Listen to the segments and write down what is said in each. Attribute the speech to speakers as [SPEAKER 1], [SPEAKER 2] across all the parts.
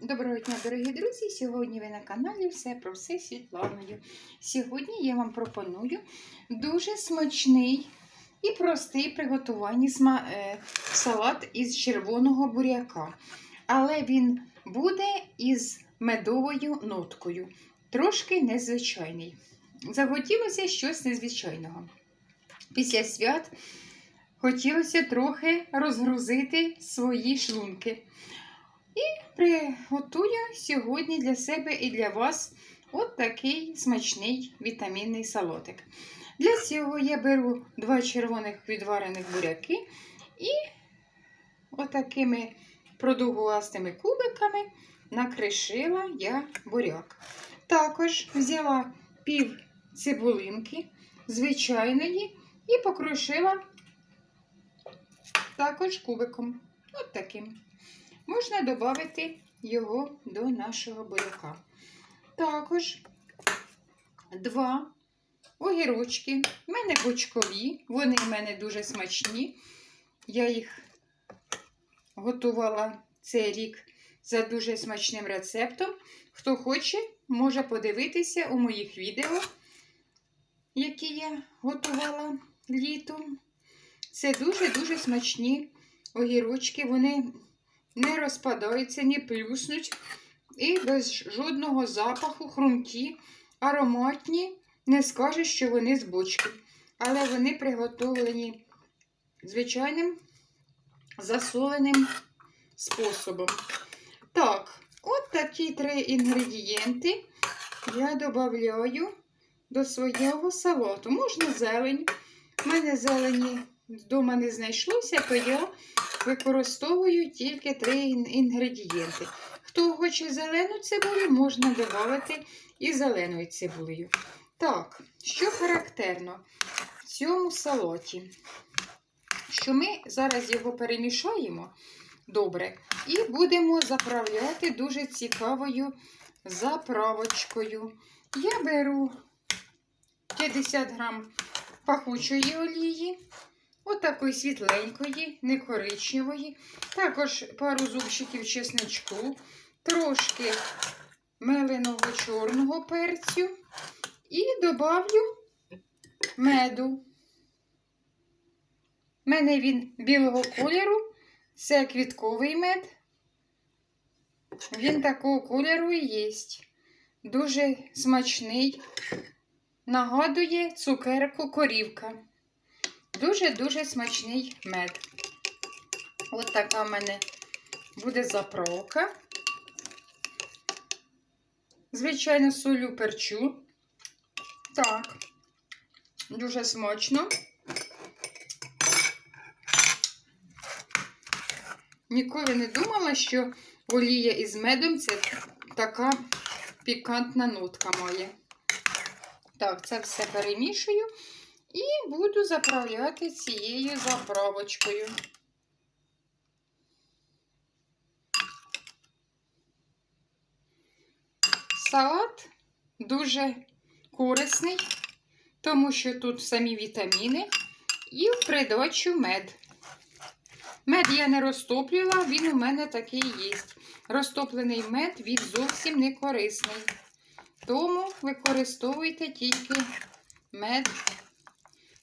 [SPEAKER 1] Доброго дня, дорогі друзі! Сьогодні ви на каналі Все про все Світланою. Сьогодні я вам пропоную дуже смачний і простий приготування е, салат із червоного буряка. Але він буде із медовою ноткою. Трошки незвичайний. Захотілося щось незвичайного. Після свят хотілося трохи розгрузити свої шлунки. Приготую сьогодні для себе і для вас от такий смачний вітамінний салатик. Для цього я беру два червоних відварених буряки і отакими продугувастими кубиками накришила я буряк. Також взяла пів цибулинки звичайної і покрушила також кубиком. От таким можна додати його до нашого буряка. Також два огірочки. У мене бочкові, вони в мене дуже смачні. Я їх готувала цей рік за дуже смачним рецептом. Хто хоче, може подивитися у моїх відео, які я готувала літом. Це дуже-дуже смачні огірочки. Вони не розпадаються, не плюснуть і без жодного запаху, хрумкі, ароматні, не скажеш, що вони з бочки. Але вони приготовлені звичайним засоленим способом. Так, от такі три інгредієнти я додаю до свого салату. Можна зелень. У мене зелені вдома не знайшлося, то я використовую тільки три інгредієнти. Хто хоче зелену цибулю, можна додати і зеленою цибулею. Так, що характерно в цьому салаті, що ми зараз його перемішаємо добре і будемо заправляти дуже цікавою заправочкою. Я беру 50 грам пахучої олії. Отакої світленької, не коричневої. Також пару зубчиків чесничку, трошки меленого чорного перцю і добавлю меду. У мене він білого кольору, це квітковий мед. Він такого кольору і є. Дуже смачний, нагадує цукерку корівка. Дуже-дуже смачний мед. От така в мене буде заправка. Звичайно, солю перчу. Так, дуже смачно. Ніколи не думала, що олія із медом це така пікантна нотка має. Так, це все перемішую. І буду заправляти цією заправочкою. Салат дуже корисний, тому що тут самі вітаміни і в придачу мед. Мед я не розтоплювала, він у мене такий є. Розтоплений мед він зовсім не корисний. Тому використовуйте тільки мед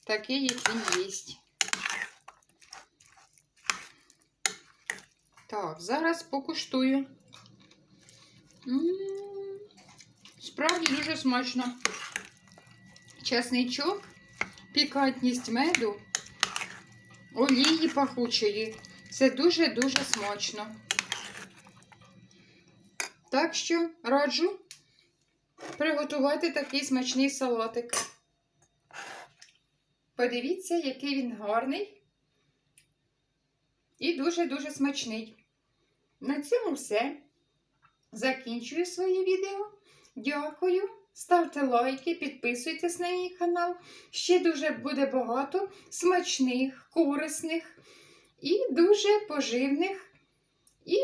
[SPEAKER 1] такий, як він є. Так, зараз покуштую. Справді дуже смачно. Часничок, пікантність меду, олії пахучої. Це дуже-дуже смачно. Так що раджу приготувати такий смачний салатик. Подивіться, який він гарний і дуже-дуже смачний. На цьому все. Закінчую своє відео. Дякую. Ставте лайки, підписуйтесь на мій канал. Ще дуже буде багато смачних, корисних і дуже поживних і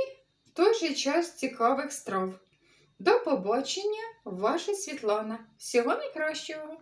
[SPEAKER 1] в той же час цікавих страв. До побачення, ваша Світлана. Всього найкращого!